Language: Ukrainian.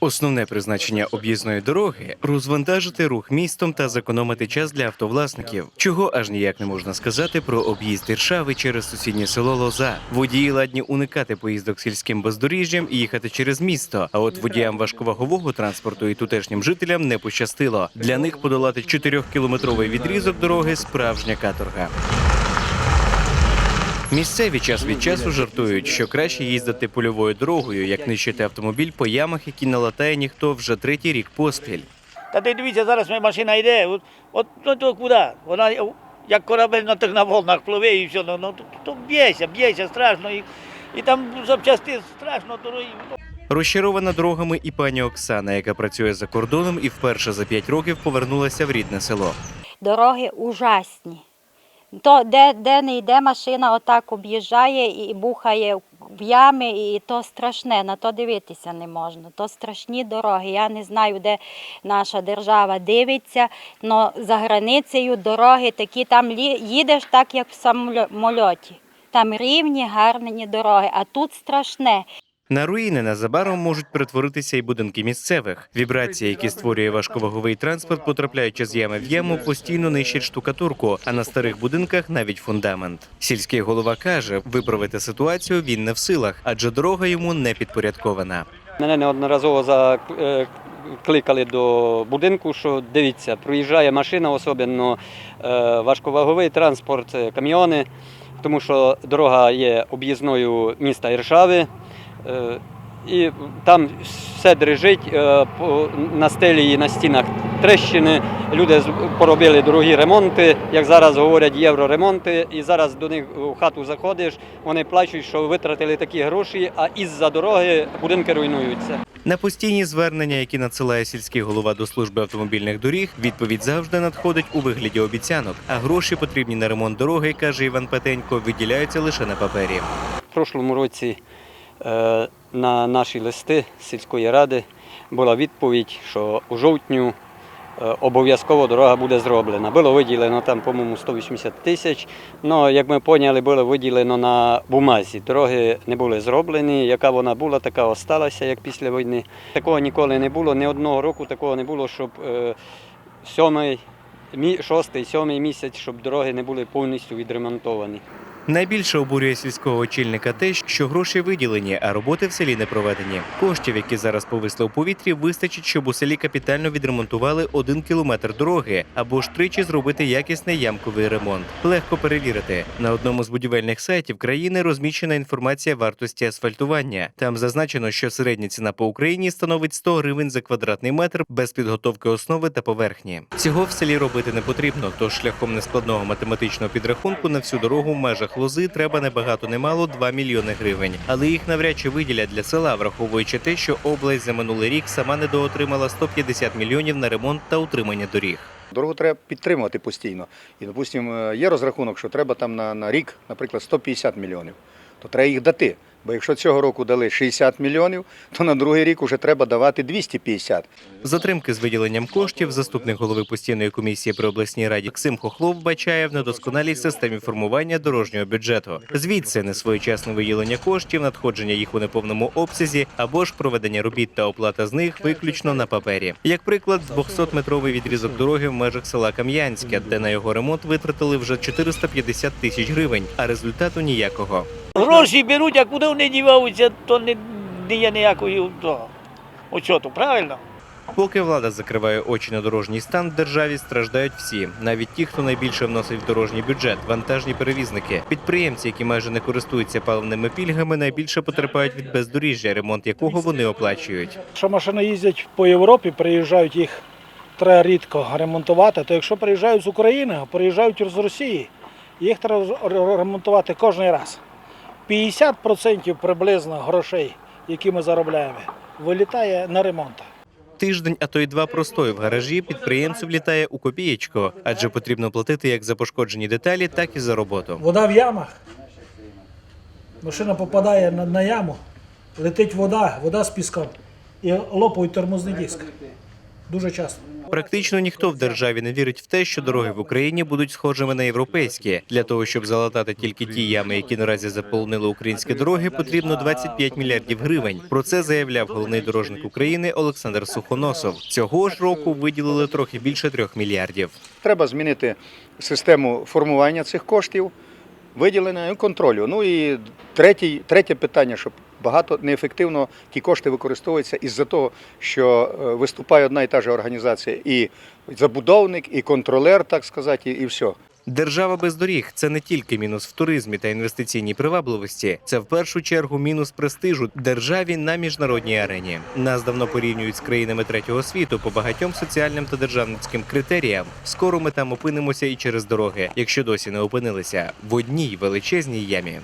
Основне призначення об'їзної дороги розвантажити рух містом та зекономити час для автовласників, чого аж ніяк не можна сказати про об'їзд Іршави через сусіднє село Лоза. Водії ладні уникати поїздок сільським бездоріжжям і їхати через місто. А от водіям важковагового транспорту і тутешнім жителям не пощастило. Для них подолати 4-кілометровий відрізок дороги справжня каторга. Місцеві час від часу жартують, що краще їздити польовою дорогою, як нищити автомобіль по ямах, які не латає ніхто вже третій рік поспіль. Та ти дивіться, зараз моя машина йде, от, от ну, то куди? Вона як корабель на тих на волнах пливе і все, ну, ну то, то б'ється, б'ється страшно. І, і там запчасти страшно дорогі. Розчарована дорогами і пані Оксана, яка працює за кордоном і вперше за п'ять років повернулася в рідне село. Дороги ужасні. То, де, де не йде машина, отак об'їжджає і бухає в ями, і то страшне, на то дивитися не можна. То страшні дороги. Я не знаю, де наша держава дивиться, але за границею дороги такі, там їдеш так, як в самольоті. Там рівні, гарні дороги, а тут страшне. На руїни незабаром можуть перетворитися і будинки місцевих. Вібрації, які створює важковаговий транспорт, потрапляючи з ями в яму, постійно нищать штукатурку, а на старих будинках навіть фундамент. Сільський голова каже, виправити ситуацію він не в силах, адже дорога йому не підпорядкована. Мене неодноразово закликали до будинку, що дивіться, проїжджає машина, особливо е, важковаговий транспорт, е, каміони, тому що дорога є об'їзною міста Іршави. Е, І там все дрижить, е, на стелі і на стінах трещини. Люди поробили дорогі ремонти, як зараз говорять, євроремонти. І зараз до них у хату заходиш, вони плачуть, що витратили такі гроші, а із-за дороги будинки руйнуються. На постійні звернення, які надсилає сільський голова до служби автомобільних доріг, відповідь завжди надходить у вигляді обіцянок. А гроші потрібні на ремонт дороги, каже Іван Петенько, виділяються лише на папері. В прошлому році на наші листи сільської ради була відповідь, що у жовтню е, обов'язково дорога буде зроблена. Було виділено там, по-моєму, 180 тисяч. Ну, як ми поняли, було виділено на бумазі. Дороги не були зроблені. Яка вона була, така осталася, як після війни. Такого ніколи не було. Ні одного року такого не було, щоб е, сьомий, шостий, сьомий місяць, щоб дороги не були повністю відремонтовані. Найбільше обурює сільського очільника те, що гроші виділені, а роботи в селі не проведені. Коштів, які зараз повисли у повітрі, вистачить, щоб у селі капітально відремонтували один кілометр дороги або ж тричі зробити якісний ямковий ремонт. Легко перевірити на одному з будівельних сайтів країни розміщена інформація вартості асфальтування. Там зазначено, що середня ціна по Україні становить 100 гривень за квадратний метр без підготовки основи та поверхні. Цього в селі робити не потрібно, тож шляхом нескладного математичного підрахунку на всю дорогу в межах лози треба небагато немало не 2 мільйони гривень. Але їх навряд чи виділять для села, враховуючи те, що область за минулий рік сама недоотримала 150 мільйонів на ремонт та утримання доріг. Дорогу треба підтримувати постійно. І, допустимо, є розрахунок, що треба там на, на рік, наприклад, 150 мільйонів. То треба їх дати. Бо якщо цього року дали 60 мільйонів, то на другий рік вже треба давати 250. Затримки з виділенням коштів заступник голови постійної комісії при обласній раді Ксим Хохлов вбачає в недосконалій системі формування дорожнього бюджету. Звідси несвоєчасне виділення коштів, надходження їх у неповному обсязі або ж проведення робіт та оплата з них виключно на папері. Як приклад, 200-метровий відрізок дороги в межах села Кам'янське, де на його ремонт витратили вже 450 тисяч гривень, а результату ніякого. Гроші беруть, а куди вони діваються, то не, не є ніякої очоту, правильно? Поки влада закриває очі на дорожній стан в державі, страждають всі, навіть ті, хто найбільше вносить в дорожній бюджет, вантажні перевізники. Підприємці, які майже не користуються паливними пільгами, найбільше потерпають від бездоріжжя, ремонт якого вони оплачують. Якщо машини їздять по Європі, приїжджають їх треба рідко ремонтувати, то якщо приїжджають з України, приїжджають з Росії, їх треба ремонтувати кожен раз. 50% приблизно грошей, які ми заробляємо, вилітає на ремонт. Тиждень, а то й два простою в гаражі підприємцю влітає у копієчку, адже потрібно платити як за пошкоджені деталі, так і за роботу. Вода в ямах. Машина попадає на, на яму, летить вода, вода з піском і лопають тормозний диск. Дуже часто. Практично ніхто в державі не вірить в те, що дороги в Україні будуть схожими на європейські. Для того щоб залатати тільки ті ями, які наразі заполонили українські дороги, потрібно 25 мільярдів гривень. Про це заявляв головний дорожник України Олександр Сухоносов. Цього ж року виділили трохи більше трьох мільярдів. Треба змінити систему формування цих коштів, виділення і контролю. Ну і третій, третє питання, щоб багато неефективно ті кошти використовуються із-за того, що е, виступає одна і та ж організація, і забудовник, і контролер, так сказати, і, і все. Держава без доріг це не тільки мінус в туризмі та інвестиційній привабливості, це в першу чергу мінус престижу державі на міжнародній арені. Нас давно порівнюють з країнами третього світу по багатьом соціальним та державницьким критеріям. Скоро ми там опинимося і через дороги, якщо досі не опинилися в одній величезній ямі.